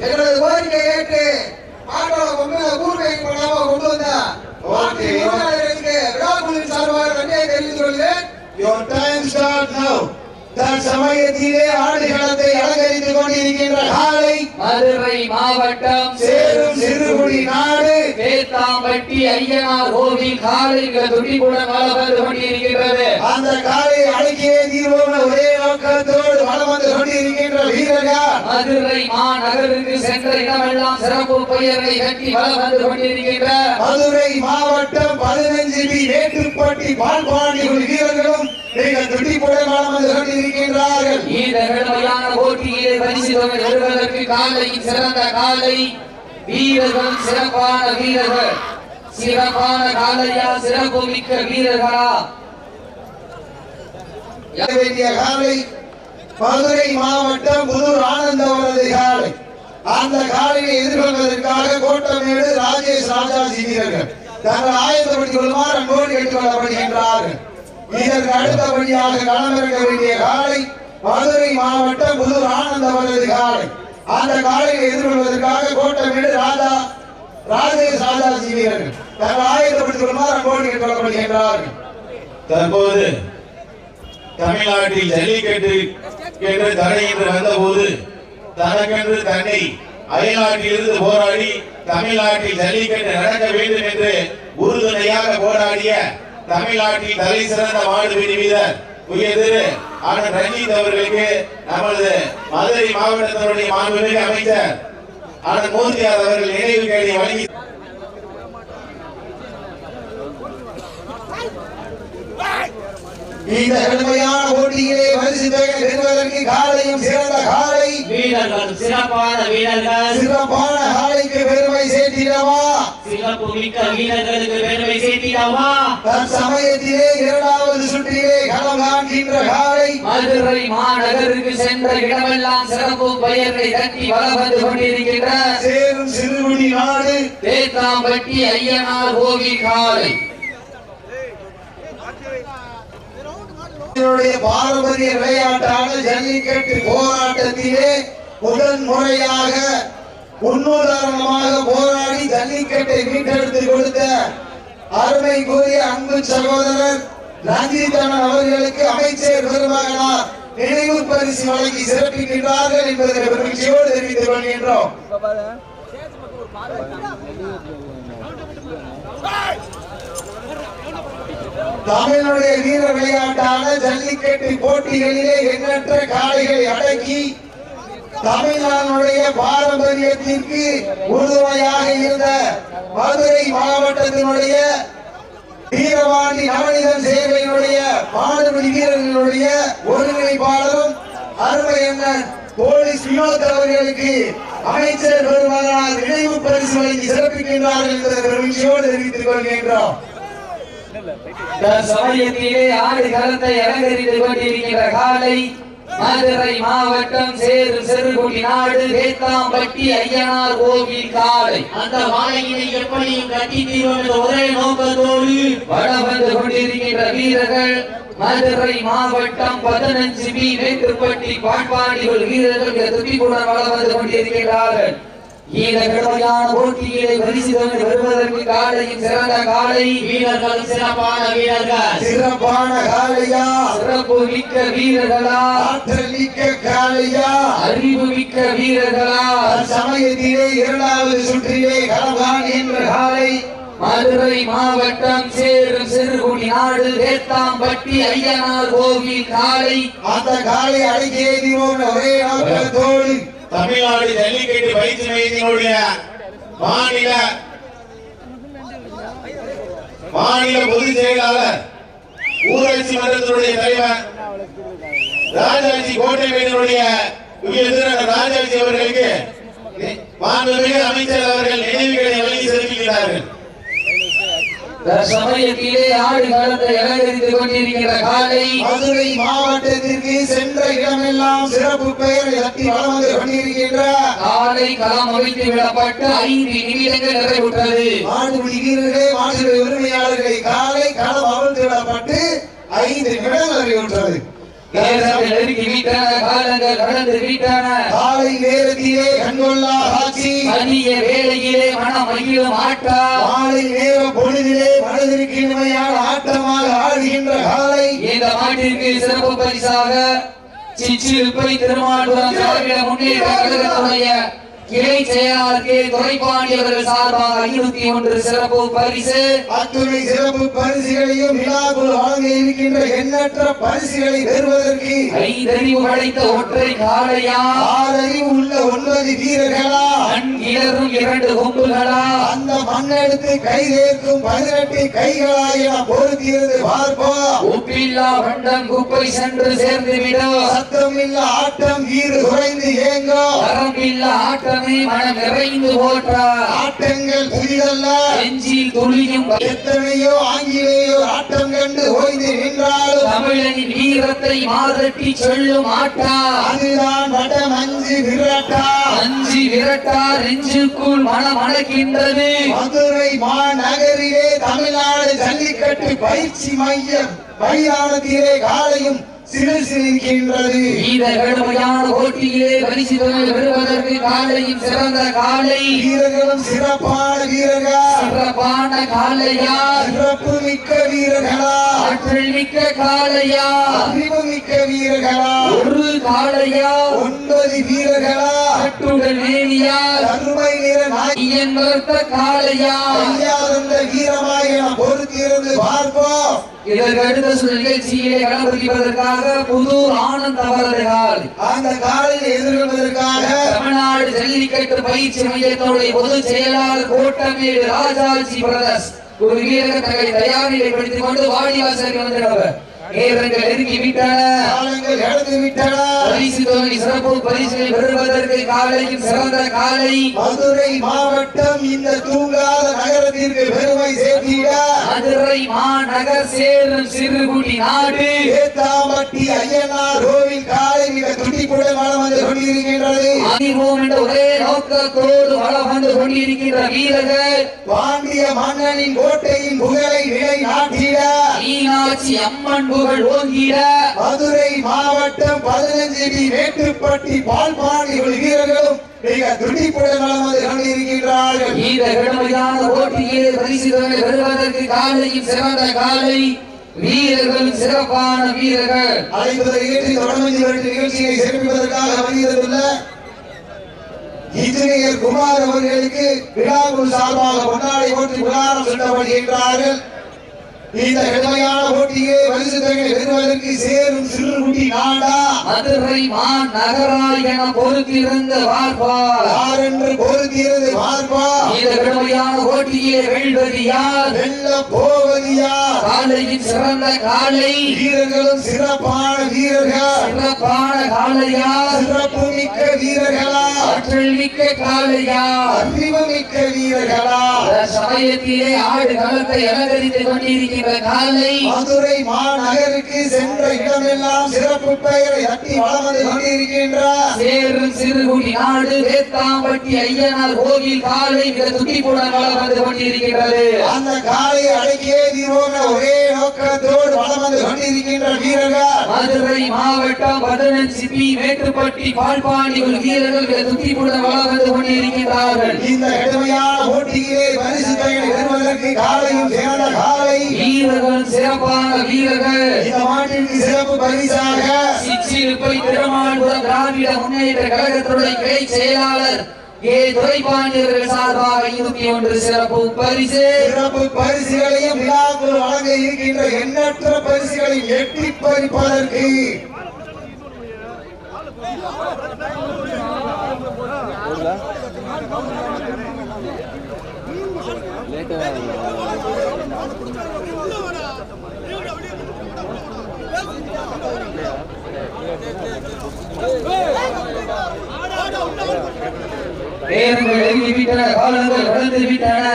எங்களது கோரிக்கை ஏற்று மாட்டோட கொண்டு கூர்வை பண்ணாம கொண்டு வந்த சார்பாக நன்றியை தெரிவித்துக் கொள்கிறேன். Your time start now. தன் சமயத்திலே ஆடுகளத்தை அலங்கரித்துக் கொண்டிருக்கின்ற காலை மதுரை மாவட்டம் சேரும் சிறுகுடி நாடு. பேத்தாம்பட்டி ஐயனார் கோவில் காலைகள் துடிப்புடன் வளம் வந்து கொண்டிருக்கின்றது. அந்த காலை அடக்கியே தீர்வோம் ஒரே நோக்கத்தோடு வளம் வந்து கொண்டிருக்கின்ற வீரர்கள். மதுரை மாநகருக்கு சென்ற இடமெல்லாம் சிறப்பு பெயரை கட்டி வளம் வந்து கொண்டிருக்கின்ற. மதுரை மாவட்டம் பதினஞ்சு பி மேட்டுப்பட்டி பால்பாண்டிகள் வீரர்களும் நீங்கள் வளம் வந்து கொண்டிருக்கின்றார்கள் இந்த கடுமையான போட்டியிலே பரிசு தொகை பெறுவதற்கு காலையின் சிறந்த காலை. வீரர்கள் சிறப்பான வீரர்கள். சிறப்பான காலையா சிறப்பு மிக்க வீரர்களா வேண்டிய காலை மதுரை மாவட்டம் புதூர் ஆனந்தவரது காலை. அந்த காலையை எதிர்கொள்வதற்காக கோட்டமேடு ராஜேஷ் ராஜாஜி வீரர்கள். தங்கள் ஆயத்தப்படுத்திக் கொள்ளுமாறு அன்போடு கேட்டுக்கொள்ளப்படுகின்றார்கள் இதற்கு அடுத்தபடியாக களமிறங்க வேண்டிய காலை மதுரை மாவட்டம் புதூர் ஆனந்தவரது காலை. அந்த காலையை எதிர்கொள்வதற்காக கோட்டமிடு ராஜா ராஜேஷ் ராஜாஜி வீரர்கள். தங்கள் ஆயுதப்படுத்திக் கொள்ளுமாறு கோரிக்கை கேட்டுக்கொள்ளப்படுகின்றார்கள் தற்போது தமிழ்நாட்டில் ஜல்லிக்கட்டு என்று தடை என்று வந்தபோது தனக்கென்று தன்னை அயல்நாட்டிலிருந்து போராடி தமிழ்நாட்டில் ஜல்லிக்கட்டு நடக்க வேண்டும் என்று உறுதுணையாக போராடிய தமிழ்நாட்டில் தலை சிறந்த மாடுபிடி வீரர் உயர் திரு அண்ணன் ரஞ்சித் அவர்களுக்கு நமது மதுரை மாவட்டத்தினுடைய மாண்புமிகு அமைச்சர் அண்ணன் மூர்த்தியார் அவர்கள் நினைவு கேள்வி வழங்கி இந்த கடுமையான போட்டியிலே பரிசு பெறுவதற்கு காலையும் சிறந்த காலை வீரர்கள் சிறப்பான வீரர்கள். சிறப்பான பெருமை சேர்த்திடவா? வீரர்களுக்கு பெருமை சேர்த்திடவா? தன் சமயத்திலே இரண்டாவது சுற்றிலே களம் காண்கின்ற காலை மதுரை மாநகருக்கு சென்ற இடமெல்லாம் சிறப்பு பெயரை தட்டி வளம் வந்து கொண்டிருக்கின்ற சேரும் சிறுகுடி நாடு தேத்தாம்பட்டி ஐயனார் கோவில் காலை. பாரம்பரிய விளையாட்டான ஜல்லிக்கட்டு போராட்டத்திலே முதன் முறையாக முன்னுதாரணமாக போராடி ஜல்லிக்கட்டை மீட்டெடுத்து கொடுத்த அருமை கூறிய அன்பு சகோதரர் ரஞ்சித் அவர்களுக்கு அமைச்சர் பெருமகனார் நினைவு பரிசு வழங்கி சிறப்பிக்கின்றார்கள் என்பதை பெருமகிழ்ச்சியோடு தெரிவித்துக் கொள்கின்றோம். தமிழனுடைய வீர விளையாட்டான ஜல்லிக்கட்டு போட்டிகளிலே எண்ணற்ற காளைகளை அடக்கி தமிழ்நாடுடைய பாரம்பரியத்திற்கு உறுதுணையாக இருந்த மதுரை மாவட்டத்தினுடைய வீரவாண்டி நவனிதன் சேவையினுடைய பாடுபடி வீரர்களுடைய ஒருங்கிணைப்பாளரும் அருமை அண்ணன் போலீஸ் வினோத் அவர்களுக்கு அமைச்சர் பெருமகனால் நினைவு பரிசு வழங்கி சிறப்பிக்கின்றார்கள் என்பதை பெருமையோடு தெரிவித்துக் கொள்கின்றோம். சமயத்திலே ஆடு களத்தை அலங்கரித்துக் கொண்டிருக்கிற காலை மதுரை மாவட்டம் சேரு செருகுடி நாடு வேத்தாம்பட்டி ஐயனார் கோவில் காலை அந்த வாழையினை எப்படியும் கட்டி தீர்வோம் என்ற ஒரே நோக்கத்தோடு வடம் வந்து கொண்டிருக்கின்ற வீரர்கள் மதுரை மாவட்டம் பதினஞ்சு பி வேட்டுப்பட்டி பாட்பாண்டிகள் வீரர்கள் துட்டிப்புடன் வளம் வந்து கொண்டிருக்கிறார்கள் இந்த கடுமையான போட்டியிலே பரிசு தொகை வருவதற்கு காலையும் சிறந்த காலை. வீரர்கள் சிறப்பான வீரர்கள். சிறப்பான காளையா சிறப்பு மிக்க வீரர்களா? ஆற்றல் மிக்க காளையா அறிவு மிக்க வீரர்களா? சமயத்திலே இரண்டாவது சுற்றிலே களம் என்ற காலை. மதுரை மாவட்டம் சேரும் சிறுகுடி நாடு வேத்தாம்பட்டி ஐயனார் கோவில் காலை. அந்த காலை அடக்கி எழுதிவோம் ஒரே நோக்கத்தோடு தமிழ்நாடு ஜல்லிக்கட்டு பயிற்சி மையத்தினுடைய மாநில மாநில பொதுச் செயலாளர் ஊராட்சி மன்றத்தினுடைய தலைவர் ராஜாஜி கோட்டை மேலினுடைய ராஜாஜி அவர்களுக்கு மாண்புமிகு அமைச்சர் அவர்கள் நினைவுகளை வழங்கி செலுத்துகிறார்கள். சமயத்திலே ஆடு களத்தை அலங்கரித்துக் கொண்டிருக்கிற காலை மதுரை மாவட்டத்திற்கு சென்ற இடமெல்லாம் சிறப்பு பெயரை தட்டி வளம் வந்து கொண்டிருக்கின்ற காலை களம் அமைத்து விடப்பட்டு ஐந்து நிமிடங்கள் நிறைவுற்றது. மாடுபிடி வீரர்களே மாடுபிடி உரிமையாளர்களை காலை களம் அவிழ்த்து விடப்பட்டு ஐந்து நிமிடங்கள் அறிவுற்றது காலை நேரத்திலே கண்கொள்ளா காட்சி. மதிய வேளையிலே மனம் மகிழும் ஆட்டா. மாலை நேர பொழுதிலே மனதிற்கு இனிமையான ஆட்டமாக ஆடுகின்ற காலை. இந்த மாட்டிற்கு சிறப்பு பரிசாக சிற்றிருப்பை திருமாவளவன் திராவிட முன்னேற்ற கழகத்துடைய கிளை செயலாளர் கே. துரைப்பாண்டி அவர்கள் சார்பாக ஐநூத்தி ஒன்று சிறப்பு பரிசு. அத்துணை சிறப்பு பரிசுகளையும் விழாக்குள் வழங்க இருக்கின்ற எண்ணற்ற பரிசுகளை பெறுவதற்கு ஐந்தறிவு படைத்த ஒற்றை காளையா? ஆறறிவு உள்ள ஒன்பது வீரர்களா? கிளறும் இரண்டு கொம்புகளா? அந்த மண்ணெடுத்து கை தேர்க்கும் பதினெட்டு கைகளா என பொறுத்திருந்து பார்ப்போம் உப்பில்லா வண்டம் குப்பை சென்று சேர்ந்து விடும் சத்தம் இல்ல ஆட்டம் வீறு குறைந்து ஏங்கோ வரம்பில்லா ஆட்டமே மனம் நிறைந்து போற்றா ஆட்டங்கள் புதிதல்ல. நெஞ்சில் துளியும் எத்தனையோ ஆங்கிலேயோ ஆட்டம் கண்டு ஓய்ந்து நின்றாலும் தமிழனின் வீரத்தை மாதட்டி சொல்லும் ஆட்டா. அதுதான் வடம் அஞ்சு விரட்டா. அஞ்சி விரட்டா நெஞ்சுக்குள் மனம் அணக்கின்றது மதுரை மாநகரிலே தமிழ்நாடு ஜல்லிக்கட்டு பயிற்சி மையம் மைதானத்திலே காலையும் சிறு சிரிக்கின்றது இந்த கடுமையான போட்டியிலே பரிசு பெறுவதற்கு காலையும் சிறந்த காலை. வீரர்களும் சிறப்பான வீரர்கள்? சிறப்பான காலையா? சிறப்பு மிக்க வீரர்களா? ஆற்றல் மிக்க காலையா? அறிவு மிக்க வீரர்களா? ஒரு காலையா? ஒன்பது வீரர்களா? கட்டுடல் மேனியா கருமை நிற வீரமாய் பொறுத்திருந்து பார்ப்போம். இதற்கு அடுத்த சில நிகழ்ச்சியிலே கலந்துரைப்பதற்காக புதூர் ஆனந்த் அவர்கள் அந்த காலையில் எதிர்கொள்வதற்காக தமிழ்நாடு ஜல்லிக்கட்டு பயிற்சி பொதுச் செயலாளர் கோட்டமேடு ராஜாஜி பிரதர்ஸ் ஒரு வீரர்களை தயாரிப்படுத்திக் கொண்டு வாடிவாசலுக்கு வந்திருந்தவர் நேரங்கள் நெருங்கி விட்டன. காலங்கள் கடந்து விட்டன. பரிசு தொகை சிறப்பு பரிசுகளை பெறுவதற்கு காலையும் சிறந்த காலை. மதுரை மாவட்டம் இந்த தூங்காத நகரத்திற்கு பெருமை சேர்த்திட. மதுரை மாநகர் சேரும் சிறுகுடி நாடு. ஏத்தாம்பட்டி ஐயனார் கோவில் காலை மிக துடிப்புடன் கொண்டிருக்கின்றது. அறிவோம் என்ற ஒரே நோக்கத்தோடு வளம் வந்து கொண்டிருக்கின்ற வீரர்கள் பாண்டிய மன்னனின் கோட்டையின் புகழை நிலை நாட்டிட மீனாட்சி அம்மன் புகழ் ஓங்கிட. மதுரை மாவட்டம் பதினஞ்சு டி மேட்டுப்பட்டி பால்பாண்டி வீரர்களும் மிக துடிப்புடன் வளம் வந்து கொண்டிருக்கின்றார்கள். இந்த கடுமையான போட்டியிலே பரிசு தொகை பெறுவதற்கு காலையும் சிறந்த காலை. வீரர்கள் சிறப்பான வீரர்கள். அழைப்பதை ஏற்றி தொடர்ந்து வருகிற நிகழ்ச்சியை சிறப்பிப்பதற்காக வருகிறதுள்ள இன்ஜினியர் குமார் அவர்களுக்கு விழாவுள் சார்பாக கொண்டாடி போட்டு விழாரம் சொல்லப்படுகின்றார்கள் இந்த கடுமையான போட்டியை பரிசு தொகை பெறுவதற்கு சேரும் சிறுகுட்டி நாடா. மதுரை மான் நகரால் என பொறுத்திருந்த பார்ப்பார் யார் என்று பொறுத்திருந்து பார்ப்பா இந்த கடுமையான போட்டியிலே வெல்வது யார்? வெல்ல போவது யார்? காலையின் சிறந்த காலை. வீரர்களும் சிறப்பான வீரர்கள். சிறப்பான காலையா சிறப்பு மிக்க வீரர்களா? ஆற்றல் மிக்க காலையா அறிவு மிக்க வீரர்களா? சமயத்திலே ஆடு களத்தை அலங்கரித்துக் கொண்டிருக்கின்ற காலை மதுரை மாநகருக்கு சென்ற இடமெல்லாம் சிறப்பு பெயரை தட்டி வளம் வந்து கொண்டிருக்கின்றார். சேரும் சிறுகுடி நாடு வேத்தாம்பட்டி ஐயனார் கோவில் காலை மிக துடிப்புடன் வளம் வந்து கொண்டிருக்கின்றது அந்த காலை அடக்கியே தீர்வோம் என ஒரே நோக்கத்தோடு வளம் வந்து கொண்டிருக்கின்ற வீரர்கள். மதுரை மாவட்டம் பதினஞ்சு பி மேட்டுப்பட்டி பால்பாண்டி வீரர்கள் மிக துடிப்புடன் வளம் வந்து கொண்டிருக்கின்றார்கள் இந்த கடுமையான போட்டியிலே பரிசு தொகையை பெறுவதற்கு காலையும் சிறந்த காலை. வீரர்கள் சிறப்பான வீரர்கள். இந்த மாட்டிற்கு சிறப்பு பரிசாக சிற்றிருப்பை திருமால்புரம் திராவிட முன்னேற்ற கழகத்துடைய கிளை செயலாளர் ஏ. துரைபாண்டியர்கள் சார்பாக இருபத்தி ஒன்று சிறப்பு பரிசு. சிறப்பு பரிசுகளையும் விழாக்குள் வழங்க இருக்கின்ற எண்ணற்ற பரிசுகளையும் எட்டி பறிப்பதற்கு நேரங்கள் நெருங்கி விட்டன காலங்கள் கடந்து விட்டன.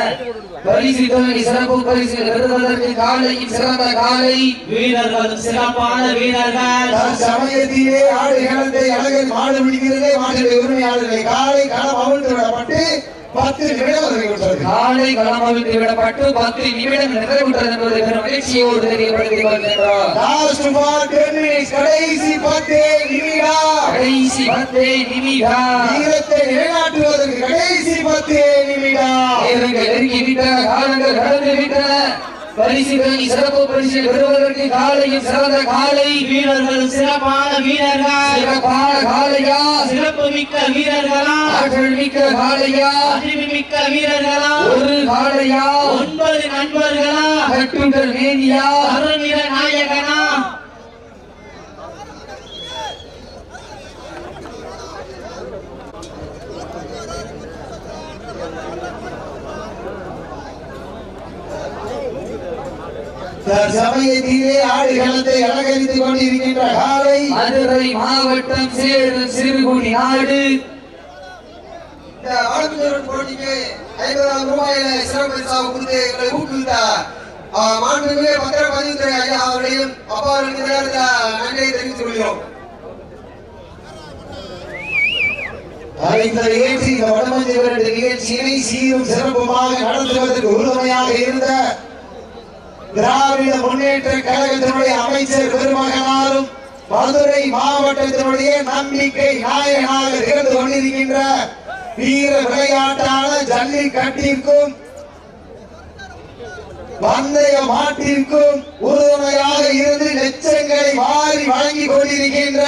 பரிசு தொகை சிறப்பு பரிசு பெறுவதற்கு காலையும் சிறந்த காலை. வீரர்களும் சிறப்பான வீரர்கள். சமயத்திலே ஆடு களத்தை அழகர் மாடு பிடிக்கிறதே மாட்டுடைய உரிமையாளர்களை காலை களம் அவிழ்த்து விடப்பட்டு பத்து நிமிடம் நிறைவுற்றது காலை களமவிழ்த்து விடப்பட்டு பத்து நிமிடம் நிறைவுற்றது என்பதை பெரும் மகிழ்ச்சியோடு தெரியப்படுத்திக் மினிட்ஸ் கடைசி பத்து நிமிடம் கடைசி பத்தே நிமிடம் வீரத்தை நிலைநாட்டுவதற்கு கடைசி பத்து நேரங்கள் நெருங்கி விட்டன காலங்கள் கடந்து விட்டன. பரிசுகளை சிறப்பு பரிசு பெறுவதற்கு காலையும் சிறந்த காலை. வீரர்கள் சிறப்பான வீரர்கள். சிறப்பான காலையா? சிறப்பு மிக்க வீரர்களா? ஆற்றல் மிக்க காலையா? அறிவு மிக்க வீரர்களா? ஒரு காலையா? ஒன்பது நண்பர்களா? கட்டுங்கள் மேனியா. அருள்நிற நாயகனா? சமயத்திலே ஆடுகளத்தை அலங்கரித்துக் கொண்டிருக்கின்ற காலை மதுரை மாவட்டம் சேலம் சிறுகுடி நாடு. இந்த வழக்குச்சோரன் போட்டிக்கு ஐம்பதாயிரம் ரூபாயில சிறப்பு பரிசாக கொடுத்து எங்களை ஊக்குவித்த ஆ, மாண்புமிகு பத்திரப்பதிவுத்துறை ஐயா அவர்களையும் அப்பா அவர்களுக்கு நன்றியை தெரிவித்துக் கொள்கிறோம். இந்த நிகழ்ச்சி இந்த வடமஞ்சு நிகழ்ச்சியினை சீரும் சிறப்புமாக நடத்துவதற்கு உறுதுணையாக இருந்த திராவிட முன்னேற்ற கழகத்தினுடைய அமைச்சர் பெருமகனாலும் மதுரை மாவட்டத்தினுடைய நம்பிக்கை நாயகனாக திகழ்ந்து கொண்டிருக்கின்ற வீர விளையாட்டான ஜல்லிக்கட்டிற்கும் பந்தய மாட்டிற்கும் உறுதுணையாக இருந்து லட்சங்களை வாரி வழங்கி கொண்டிருக்கின்ற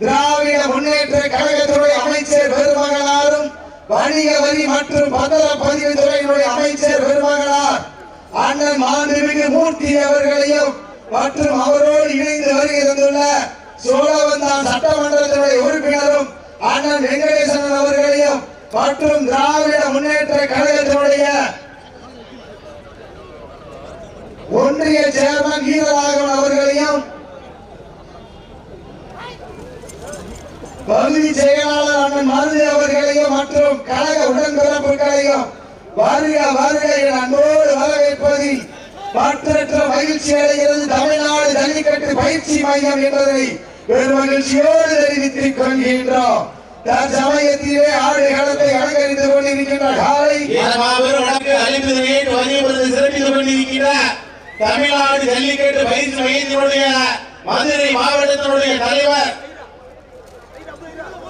திராவிட முன்னேற்ற கழகத்தினுடைய அமைச்சர் பெருமகனாரும் வணிக வரி மற்றும் பத்திரப்பதிவு துறையினுடைய அமைச்சர் பெருமகனார் அண்ணன் மாண்புமிகு மூர்த்தி அவர்களையும் மற்றும் அவரோடு இணைந்து வருகை தந்துள்ள சோழவந்தான் சட்டமன்றத்தினுடைய உறுப்பினரும் அண்ணன் வெங்கடேசன் அவர்களையும் மற்றும் திராவிட முன்னேற்ற கழகத்தினுடைய ஒன்றிய சேர்மன் வீரராகவன் அவர்களையும் பகுதி செயலாளர் அண்ணன் மருது அவர்களையும் மற்றும் கழக உடன்பிறப்புகளையும் வருக வருக என அன்போடு வரவேற்பதில் மற்றற்ற மகிழ்ச்சி அடைகிறது தமிழ்நாடு ஜல்லிக்கட்டு பயிற்சி மையம் என்பதை பெரும் மகிழ்ச்சியோடு தெரிவித்துக் கொள்கின்றோம். தற்சமயத்திலே ஆடு களத்தை அலங்கரித்துக் கொண்டிருக்கின்ற காலை சிறப்பித்துக் கொண்டிருக்கின்ற தமிழ்நாடு ஜல்லிக்கட்டு பயிற்சி மையத்தினுடைய மதுரை மாவட்டத்தினுடைய தலைவர்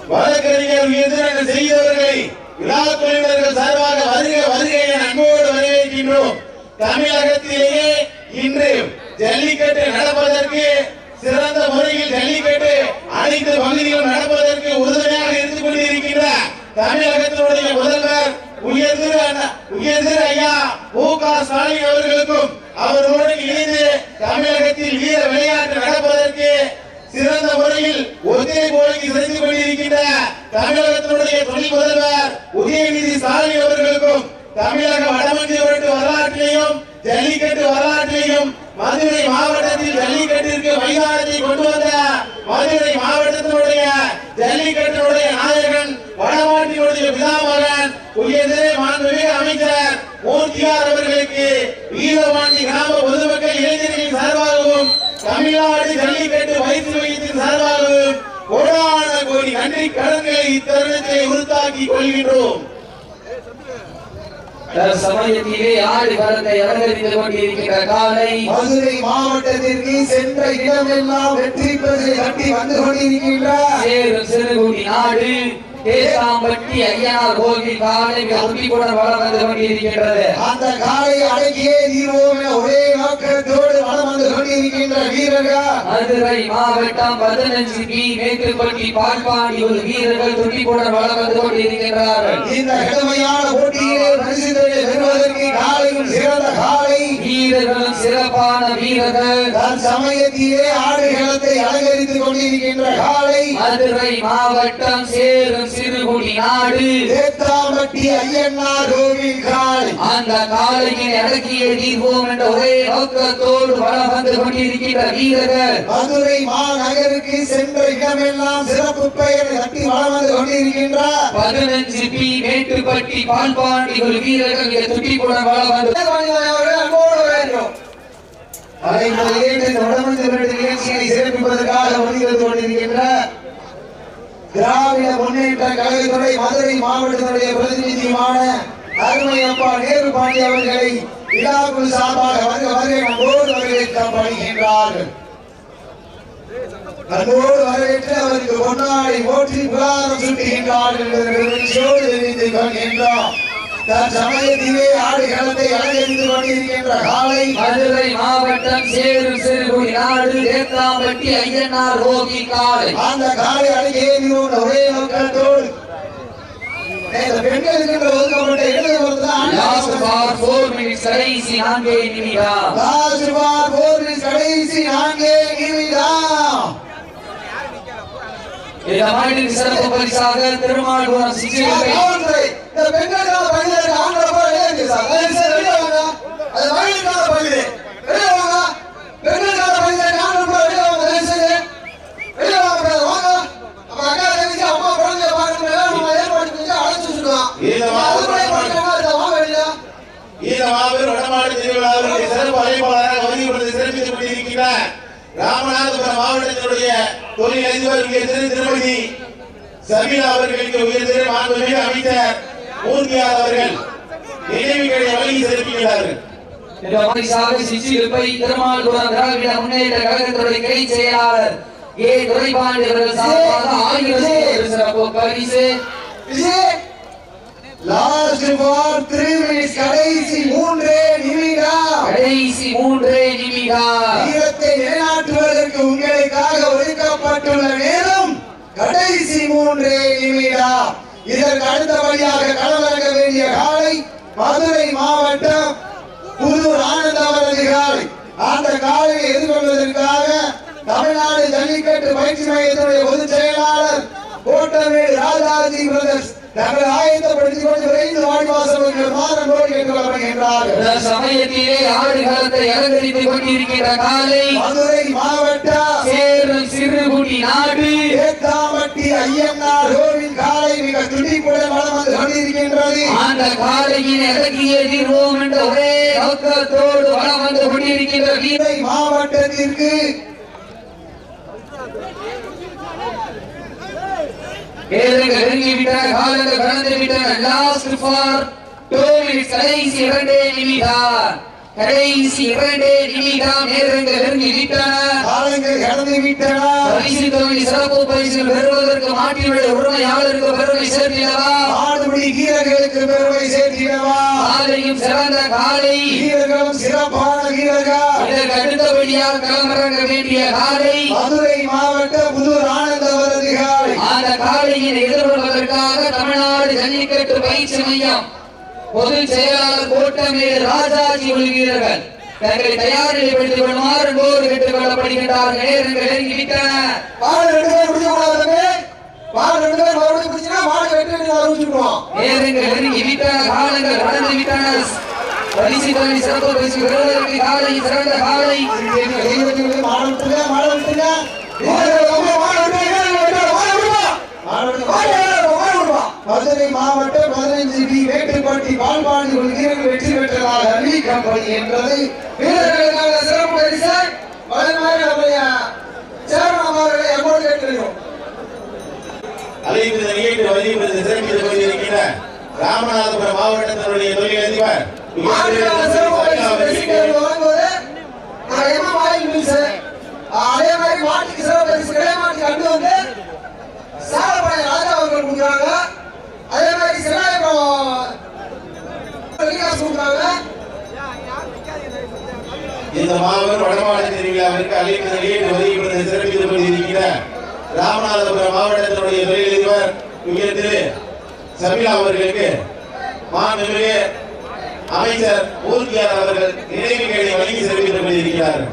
வழக்கறிஞர் எதிராக செய்தவர்களை விழா குழுவினர்கள் சார்பாக வருக வருகை என அன்போடு வரவேற்கின்றோம். தமிழகத்திலேயே இன்று ஜல்லிக்கட்டு நடப்பதற்கு சிறந்த முறையில் ஜல்லிக்கட்டு அனைத்து பகுதிகளும் நடப்பதற்கு உறுதுணையாக இருந்து கொண்டிருக்கின்ற தமிழகத்தினுடைய முதல்வர் உயர்திரு உயர்திரு அண்ணா- ஐயா மு க ஸ்டாலின் அவர்களுக்கும் அவரோடு இணைந்து தமிழகத்தில் வீர விளையாட்டு நடப்பதற்கு சிறந்த முறையில் ஒத்துழைப்பு செஞ்சு கொண்டிருக்கின்ற தமிழகத்தினுடைய துணை முதல்வர் உதயநிதி ஸ்டாலின் அவர்களுக்கும் தமிழக வடமஞ்சி விரட்டு வரலாற்றிலையும் ஜல்லிக்கட்டு வரலாற்றிலையும் மதுரை மாவட்டத்தில் ஜல்லிக்கட்டிற்கு மைதானத்தை கொண்டு வந்த மதுரை மாவட்டத்தினுடைய ஜல்லிக்கட்டினுடைய நாயகன் வடமாட்டினுடைய பிதாமகன் உயர்திரை மாண்புமிகு அமைச்சர் மூர்த்தியார் அவர்களுக்கு வீரபாண்டி கிராம பொதுமக்கள் இளைஞர்களின் சார்பாகவும் தமிழ்நாடு ஜல்லிக்கட்டு பயிற்சி மையத்தின் சார்பாகவும் கோடான கோடி நன்றி கடன்களை இத்தருணத்தை உறுத்தாக்கி கொள்கின்றோம். சமயத்திலே ஆடு களத்தை அலங்கரித்துக் கொண்டிருக்கின்ற காலை மதுரை மாவட்டத்திற்கு சென்ற இடமெல்லாம் வெற்றி பெற்று கட்டி வந்து கொண்டிருக்கின்ற சேரும் சிறுகுடி நாடு தேசாம்பட்டி ஐயனார் கோவில் காலை துடிப்புடன் வளம் வந்து கொண்டிருக்கின்றது. அந்த காலை அடக்கியே தீர்வோம் ஒரே நோக்கத்தோடு வளம் வந்து கொண்டிருக்கின்ற வீரர்கள். மதுரை மாவட்டம் பதினஞ்சு பி மேட்டுப்பட்டி பால்பாண்டி ஒரு வீரர்கள் துடிப்புடன் வளம் வந்து கொண்டிருக்கின்றார்கள். இந்த கடுமையான போட்டியிலே பரிசுகளை பெறுவதற்கு காலையும் சிறந்த காலை. வீரர்களும் சிறப்பான வீரர்கள். சமயத்திலே ஆடுகளத்தை அலங்கரித்துக் கொண்டிருக்கின்ற காலை. மதுரை மாவட்டம் சேரும் சிறுகுடி நாடு. தேத்தாம்பட்டி ஐயனார் கோவில் காலை அந்த காலையை அடக்கிய தீர்வோம் என்ற ஒரே நோக்கத்தோடு வளம் வந்து கொண்டிருக்கின்ற வீரர்கள். மதுரை மாநகருக்கு சென்ற இடமெல்லாம் சிறப்பு பெயர் கட்டி வளம் வந்து கொண்டிருக்கின்ற பதினஞ்சு பி மேட்டுப்பட்டி பால்பாண்டி ஒரு வீரர்கள் இங்கே துடிப்புடன் வளம் வந்து நிகழ்ச்சியை சிறப்பிப்பதற்காக கொண்டிருக்கின்ற திராவிட முன்னேற்ற கழகத்துடைய மதுரை மாவட்டத்தினுடைய பிரதிநிதியுமான அருமையப்பா நேரு பாண்டி அவர்களை விழாக்குழு சார்பாக வருக வருகை நம்மோடு வரவேற்கப்படுகின்றார்கள் நம்மோடு வரவேற்று அவருக்கு கொண்டாடி போற்றி புகாரம் சுட்டுகின்றார்கள் என்பதை பெருமகிழ்ச்சியோடு தெரிவித்துக் கொள்கின்றோம். தற்சமயத்திலே ஆடு களத்தை அலங்கரித்து கொண்டிருக்கின்ற காலை மதுரை மாவட்டம் சேரும் சிறுகுடி நாடு தேத்தாம்பட்டி ஐயனார் ரோகி காலை அந்த காலை உள்ள ஒரே நோக்கத்தோடு பெண்களுக்கு ஒதுக்கப்பட்ட இடது லாஸ்ட் ஃபார் 4 மினிட்ஸ் கடைசி நான்கே நிமிடம். ராஜ்பார் போரில் கடைசி நான்கே நிமிடம். இந்த மாநில சிறப்பு பரிசாக இந்த போல வெளியே இருக்கு சார் தயவு செய்து வெளியே வாங்க அது மகளிருக்கான பகுதி வெளியே வாங்க பெண்களுக்கான பகுதியில் ஆண்கள் போல வெளியே வாங்க தயவு செய்து வெளியே வாங்க brother, வாங்க அப்ப அக்கா தங்கச்சி அம்மா குழந்தைய பார்க்கணும் நம்ம ஏற்பாடு செஞ்சு அழைச்சு வச்சுருக்கோம் இல்ல, வாங்க. அதுக்குள்ளே பார்க்கணும் வாங்க வெளியே இந்த மாபெரும் வடமாடு திருவிழாவிற்கு சிறப்பு அழைப்பாளராக வருகிறது சிறப்பித்துக் கொண்டிருக்கின்ற ராமநாதபுரம் மாவட்டத்தினுடைய தொழில் அதிபர் உயர் திரு திருமதி சபீலா அவர்களுக்கு உயர் திரு மாண்புமிகு அமைச்சர் மூர்த்தியார் அவர்கள் நினைவுகளை வழங்கி சிறப்பிக்கிறார்கள் இந்த பரிசாக சிச்சிலிப்பை திருமால்புரம் திராவிட முன்னேற்ற கழகத்துடைய கிளை செயலாளர் ஏ. துரைபாண்டி அவர்கள் சார்பாக ஆயிரத்தி ஒரு சிறப்பு பரிசு. Vijay! Last for three minutes கடைசி மூன்றே நிமிடம் கடைசி மூன்றே நிமிடம் வீரத்தை நிலைநாட்டுவதற்கு உங்களுக்காக ஒதுக்கப்பட்டுள்ள நேரம் கடைசி மூன்றே நிமிடம். இதற்கு அடுத்தபடியாக களமிறங்க வேண்டிய காலை மதுரை மாவட்டம் புதூர் ஆனந்த அவரது காலை. அந்த காலையை எதிர்கொள்வதற்காக தமிழ்நாடு ஜல்லிக்கட்டு பயிற்சி மையத்தினுடைய பொதுச் செயலாளர் கோட்டமேடு ராஜாஜி பிரதர்ஸ் தங்களை ஆயத்தப்படுத்திக் கொண்டு விரைந்து வாடிவாசல் மாறனோடு கேட்டுக்கொள்ளப்படுகின்றார்கள் இந்த சமயத்திலே ஆடுகளத்தை அலங்கரித்துக் கொண்டிருக்கின்ற காலை மதுரை மாவட்டம் சேரும் சிறுகுடி நாடு. ஏத்தாம்பட்டி ஐயனார் கோவில் காலை மிக துடிப்புடன் வளம் வந்து கொண்டிருக்கின்றது. அந்த காலையின் இறக்கிய தீர்வோம் என்ற ஒரே நோக்கத்தோடு வளம் வந்து கொண்டிருக்கின்ற வீர மாவட்டத்திற்கு ஏழைகள் நெருங்கி விட்டன காலங்கள் கடந்து விட்டன லாஸ்ட் ஃபார் கடைசி இரண்டே நிமிடம். கடைசி இரண்டே நிமிடம் நேரங்கள் நெருங்கி விட்டன. காலங்கள் கடந்து விட்டன. பரிசு தொகை சிறப்பு பரிசில் பெறுவதற்கு மாட்டினுடைய உரிமையாளருக்கு பெருமை சேர்த்திடவா? ஆடுபடி வீரர்களுக்கு பெருமை சேர்த்திடவா? காலையும் சிறந்த காலை. வீரர்களும் சிறப்பான வீரர்கள். இதற்கு அடுத்தபடியாக களமிறங்க வேண்டிய காலை. மதுரை மாவட்ட புதூர் ஆனந்த வரது காலை. அந்த காலையை எதிர்கொள்வதற்காக தமிழ்நாடு ஜல்லிக்கட்டு பயிற்சி மையம் பொதுச் செயலாளர் கோட்டமேடு ராஜாஜி வீரர்கள் தங்களை தயார் நிலைப்படுத்திக் கொள்ளுமாறு அன்போடு கேட்டுக் கொள்ளப்படுகின்றார்கள் நேரங்கள் நெருங்கி விட்டன மாடு ரெண்டு பேர் பிடிக்க கூடாது தம்பி. மாடு ரெண்டு பேர் மறுபடியும் பிடிச்சினா மாடு வெட்டி வெட்டி அறிவிச்சுக்குவோம் நேரங்கள் நெருங்கி விட்டன காலங்கள் கடந்து விட்டன பரிசு தொகை சிறப்பு பரிசு பெறுவதற்கு காலை சிறந்த காலை. மாட விட்டுங்க மாட விட்டுங்க மதுரை மாவட்டம் பதினைஞ்சு டி வேட்டுப்பட்டி பால்பாண்டி வீரர்கள் வெற்றி பெற்றதாக அறிவிக்கப்படுகின்றது வீரர்களுக்கான சிறப்பு பரிசு வழங்குமாறு நம்முடைய சேர்மன் அவர்களை எம்மோடு கேட்டுக்கிறோம் அழைப்பு நிகழ்ச்சி வழிபடுத்த சிறப்பித்துக் கொண்டிருக்கின்ற ராமநாதபுரம் மாவட்டத்தினுடைய தொழில் அதிபர் அதே மாதிரி மாட்டுக்கு சிறப்பு பரிசு கிடையாது வந்து சாலப்படைய ராஜா அவர்கள் கொடுக்குறாங்க அதே மாதிரி சிலாயபுரம் வெள்ளிக்காசு கொடுக்குறாங்க இந்த மாபெரும் வடமாநில திருவிழாவிற்கு அழைப்பு நிகழ்ச்சி வழிபடுத்த சிறப்பித்துக் கொண்டிருக்கிற ராமநாதபுரம் மாவட்டத்தினுடைய தொழிலதிபர் உயர் திரு சபிலா அவர்களுக்கு மாண்புமிகு அமைச்சர் ஊர்தியார் அவர்கள் நினைவுகளை வழங்கி சிறப்பித்துக் கொண்டிருக்கிறார்கள்